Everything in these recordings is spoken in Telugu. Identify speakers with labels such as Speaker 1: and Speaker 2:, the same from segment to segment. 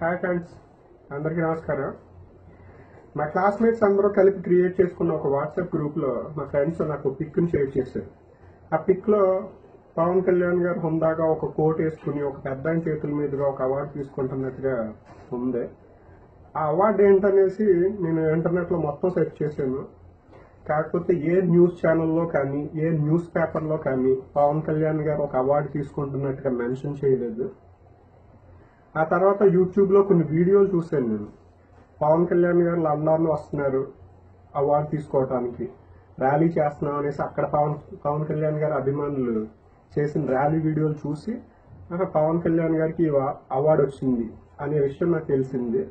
Speaker 1: హాయ్ ఫ్రెండ్స్ అందరికీ నమస్కారం. మా క్లాస్మేట్స్ అందరూ కలిపి క్రియేట్ చేసుకున్న ఒక వాట్సాప్ గ్రూప్లో మా ఫ్రెండ్స్ నాకు పిక్ని షేర్ చేశారు. ఆ పిక్లో పవన్ కళ్యాణ్ గారు హుందాగా ఒక కోట్ వేసుకుని ఒక పెద్ద చేతుల మీదుగా ఒక అవార్డు తీసుకుంటున్నట్టుగా ఉంది. ఆ అవార్డు ఏంటనేసి నేను ఇంటర్నెట్లో మొత్తం సెర్చ్ చేశాను. కాకపోతే ఏ న్యూస్ ఛానల్లో కానీ ఏ న్యూస్ పేపర్లో కానీ పవన్ కళ్యాణ్ గారు ఒక అవార్డు తీసుకుంటున్నట్టుగా మెన్షన్ చేయలేదు. ఆ తర్వాత యూట్యూబ్లో కొన్ని వీడియోలు చూశాను నేను. పవన్ కళ్యాణ్ గారు లండన్ వస్తున్నారు. అవార్డు తీసుకోవటానికి. ర్యాలీ చేస్తున్నాం అనేసి అక్కడ పవన్ పవన్ కళ్యాణ్ గారి అభిమానులు చేసిన ర్యాలీ వీడియోలు చూసి పవన్ కళ్యాణ్ గారికి అవార్డు వచ్చింది అనే విషయం నాకు తెలిసింది.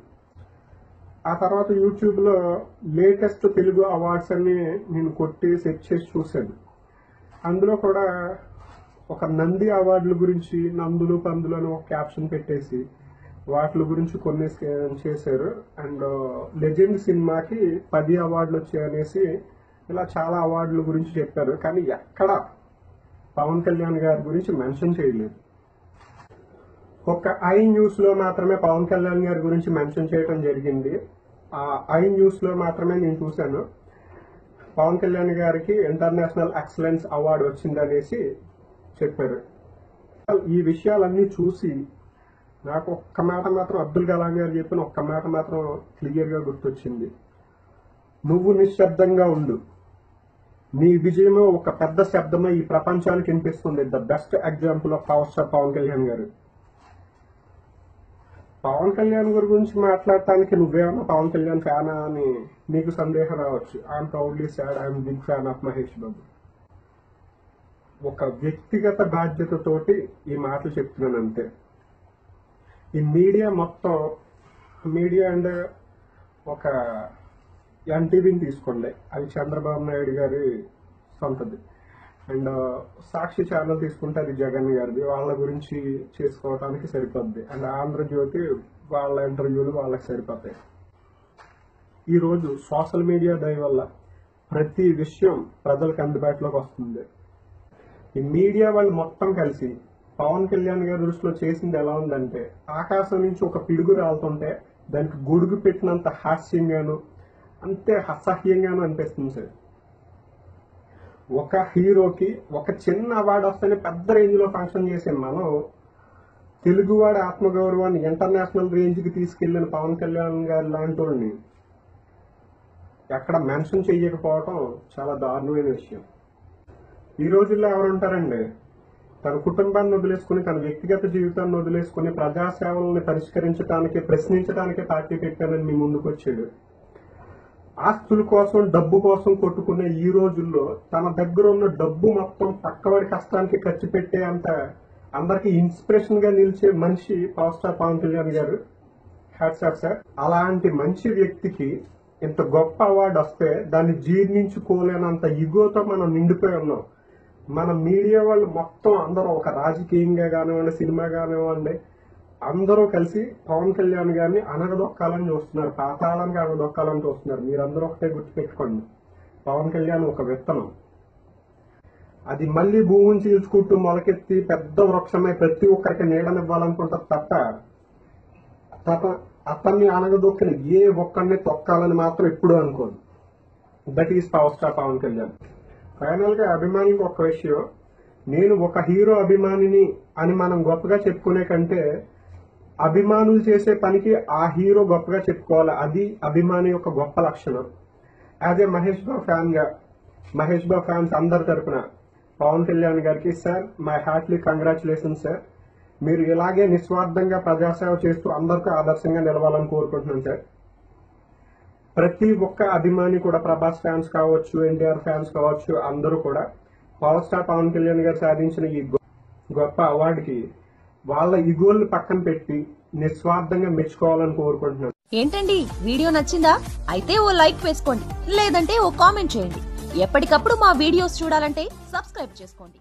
Speaker 1: ఆ తర్వాత యూట్యూబ్లో లేటెస్ట్ తెలుగు అవార్డ్స్ అన్ని నేను కొట్టి సెర్చ్ చేసి చూశాను. అందులో కూడా ఒక నంది అవార్డుల గురించి నందులు పందులు అని ఒక క్యాప్షన్ పెట్టేసి వాటి గురించి కొన్ని స్కే- చేశారు. అండ్ లెజెండ్ సినిమాకి పది అవార్డులు వచ్చాయనేసి ఇలా చాలా అవార్డుల గురించి చెప్పారు. కానీ ఎక్కడ పవన్ కళ్యాణ్ గారి గురించి మెన్షన్ చేయలేదు. ఒక ఐ న్యూస్లో మాత్రమే పవన్ కళ్యాణ్ గారి గురించి మెన్షన్ చేయడం జరిగింది. ఆ ఐ న్యూస్లో మాత్రమే నేను చూశాను. పవన్ కళ్యాణ్ గారికి ఇంటర్నేషనల్ ఎక్సలెన్స్ అవార్డు వచ్చిందనేసి చెప్పారు. ఈ విషయాలన్నీ చూసి నాకు ఒక్క మాట మాత్రం అబ్దుల్ కలాం గారు చెప్పిన ఒక్క మాట మాత్రం క్లియర్గా గుర్తొచ్చింది. నువ్వు నిశ్శబ్దంగా ఉండు. నీ విజయమే ఒక పెద్ద శబ్దమే ఈ ప్రపంచానికి వినిపిస్తుంది. The best example of power star Pawan Kalyan garu. Pawan Kalyan గారి గురించి మాట్లాడటానికి నువ్వేమన్నా పవన్ కళ్యాణ్ ఫ్యానా అని నీకు సందేహం రావచ్చు. I'm proudly sad I'm big fan of Mahesh Babu ఒక వ్యక్తిగత బాధ్యతతోటి ఈ మాటలు చెప్తున్నాను అంతే. ఈ మీడియా మొత్తం మీడియా అండ్ ఒక ఎన్టీవీని తీసుకోండి. అది చంద్రబాబు నాయుడు గారి సొంతది. అండ్ సాక్షి ఛానల్ తీసుకుంటే అది జగన్ గారిది. వాళ్ళ గురించి చేసుకోవటానికి సరిపోద్ది. అండ్ ఆంధ్రజ్యోతి వాళ్ళ ఇంటర్వ్యూలు వాళ్ళకి సరిపోతాయి. ఈ రోజు సోషల్ మీడియా దయ వల్ల ప్రతి విషయం ప్రజలకు అందుబాటులోకి వస్తుంది. ఈ మీడియా వాళ్ళు మొత్తం కలిసి పవన్ కళ్యాణ్ గారి దృష్టిలో చేసింది ఎలా ఉందంటే ఆకాశం నుంచి ఒక పిడుగు రాలుతుంటే దానికి గొడుగు పెట్టినంత హాస్యంగాను అంతే అసహ్యంగాను అనిపిస్తుంది సార్. ఒక హీరోకి ఒక చిన్న అవార్డు వస్తేనే పెద్ద రేంజ్లో ఫంక్షన్ చేసే మనం తెలుగువాడి ఆత్మగౌరవాన్ని ఇంటర్నేషనల్ రేంజ్కి తీసుకెళ్ళిన పవన్ కళ్యాణ్ గారు లాంటి వాడిని ఎక్కడ మెన్షన్ చేయకపోవటం చాలా దారుణమైన విషయం. ఈ రోజుల్లో ఎవరుంటారండి? తన కుటుంబాన్ని వదిలేసుకుని తన వ్యక్తిగత జీవితాన్ని వదిలేసుకుని ప్రజాసేవలను పరిష్కరించడానికి ప్రశ్నించడానికి పార్టీ పెట్టానని మీ ముందుకు వచ్చాడు ఆస్తుల కోసం డబ్బు కోసం కొట్టుకునే ఈ రోజుల్లో తన దగ్గర ఉన్న డబ్బు మొత్తం పక్కవాడి కష్టానికి ఖర్చు పెట్టే అంత అందరికి ఇన్స్పిరేషన్గా నిలిచే మనిషి పవర్ స్టార్ పవన్ కళ్యాణ్ గారు. హ్యాట్స్ ఆఫ్ సార్ అలాంటి మంచి వ్యక్తికి ఇంత గొప్ప అవార్డు వస్తే దాన్ని జీర్ణించుకోలేనంత ఇగోతో మనం నిండిపోయి ఉన్నాం. మన మీడియా వాళ్ళు మొత్తం అందరూ ఒక రాజకీయంగా కానివ్వండి సినిమా కానివ్వండి అందరూ కలిసి పవన్ కళ్యాణ్ గారిని అనగదొక్కాలని చూస్తున్నారు. పాతాళానికి అనగదొక్కాలని చూస్తున్నారు. మీరందరూ ఒకటే గుర్తుపెట్టుకోండి. పవన్ కళ్యాణ్ ఒక విత్తనం. అది మళ్ళీ భూమిని చీల్చుకుంటూ మొలకెత్తి పెద్ద వృక్షమై ప్రతి ఒక్కరికి నీడనివ్వాలనుకుంటారు తప్ప తన అతన్ని అనగదొక్కిన ఏ ఒక్కరిని తొక్కాలని మాత్రం ఎప్పుడూ అనుకోదు that is power star Pawan Kalyan ఫైనల్గా అభిమానులకు ఒక విషయం. నేను ఒక హీరో అభిమానిని అని మనం గొప్పగా చెప్పుకునే కంటే అభిమానులు చేసే పనికి ఆ హీరో గొప్పగా చెప్పుకోవాలి. అది అభిమాని యొక్క గొప్ప లక్షణం. యాజ్ ఏ మహేష్ బాబు ఫ్యాన్గా మహేష్ బాబు ఫ్యాన్స్ అందరి తరపున పవన్ కళ్యాణ్ గారికి sir my heartly congratulation sir. మీరు ఇలాగే నిస్వార్థంగా ప్రజాసేవ చేస్తూ అందరికీ ఆదర్శంగా నిలవాలని కోరుకుంటున్నాను సార్. ప్రతి ఒక్క అభిమాని కూడా ప్రభాస్ ఫ్యాన్స్ కావచ్చు ఎన్టీఆర్ ఫ్యాన్స్ కావచ్చు అందరూ కూడా పవర్ స్టార్ పవన్ కళ్యాణ్ గారు సాధించిన ఈ గొప్ప అవార్డుకి వాళ్ళ ఇగోల్ని పక్కన పెట్టి నిస్వార్థంగా మెచ్చుకోవాలని కోరుకుంటున్నాను.
Speaker 2: ఏంటండి? వీడియో నచ్చిందా? అయితే ఓ లైక్ వేసుకోండి లేదంటే ఓ కామెంట్ చేయండి. ఎప్పటికప్పుడు మా వీడియోస్ చూడాలంటే సబ్స్క్రైబ్ చేసుకోండి.